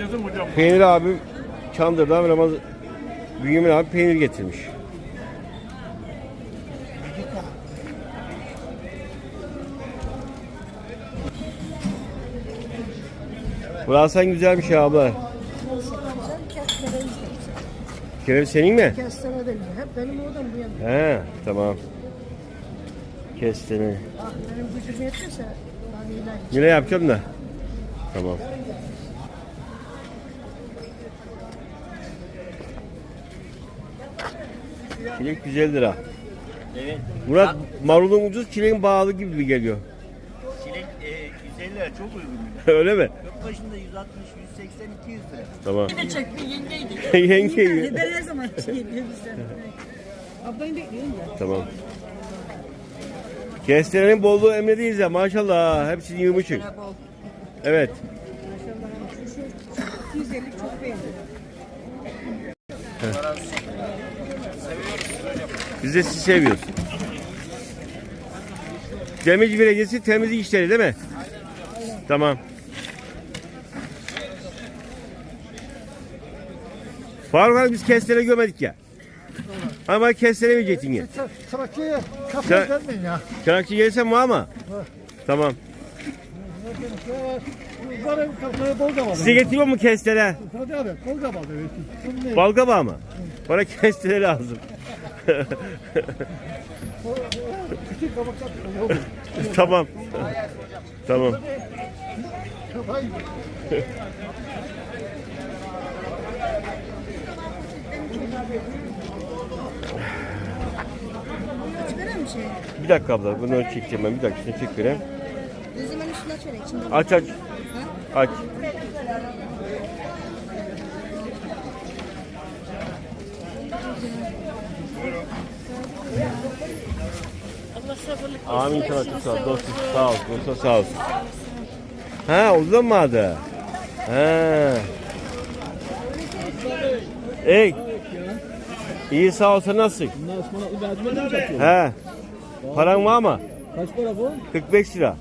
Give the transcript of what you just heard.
lazım hocam. Peynir abim Çandır'dan Ramazan Bünyamin abi peynir getirmiş. Burası sen güzelmiş ya abla. Kereviz senin mi? Kestane değil. Hep benim oradan bu yana. He, tamam. Kestene. Ah benim gücüm yetmese hani ilaç. Yine yapacağım da. Tamam. Çilek 150 lira. Evet. Murat marulun ucuz çileğin bağlı gibi geliyor. Çilek e, 150 lira çok uygun. Öyle mi? Yurt başında 160, 180, 200 lira. Tamam. Bir de çekti yengeydi. Yenge. Ben her zaman şey yapıyorum bizden. Ablayı bekliyorum ya. Tamam. Kestirenin bolluğu emredeyiz ya maşallah. Hepsini yığmışsın. Evet. 250 çok beğendim. Biz de sizi seviyoruz. Demirci Belediyesi temizlik işleri değil mi? Tamam. Faruk abi biz kestere gömedik ya. Ama kestiremeyecektin ya. Trakya'ya kafa Sen- vermeyin ya. Çanakçı gelsen var ama. Tamam. Bunların kafaya. Size getiriyor mu kestere? Hadi abi. Bunun ne? Balgaba mı? Bana kestere lazım. Tamam. Tamam. Bir dakika abla bunu çekeceğim ben. Bir dakika şunu çek vereyim. Zaman üstüne aç Aç aç. Aç. Amin sana çok sağ ol. Dostum sağ ol. Dostum sağ olsun. Ha uzanmadı. Ha. Ey. İyi sağ ol sen nasılsın? Bunlar ıspanaklı mercimek mi satıyor? He. Paran var mı? Kaç para bu? 45 lira.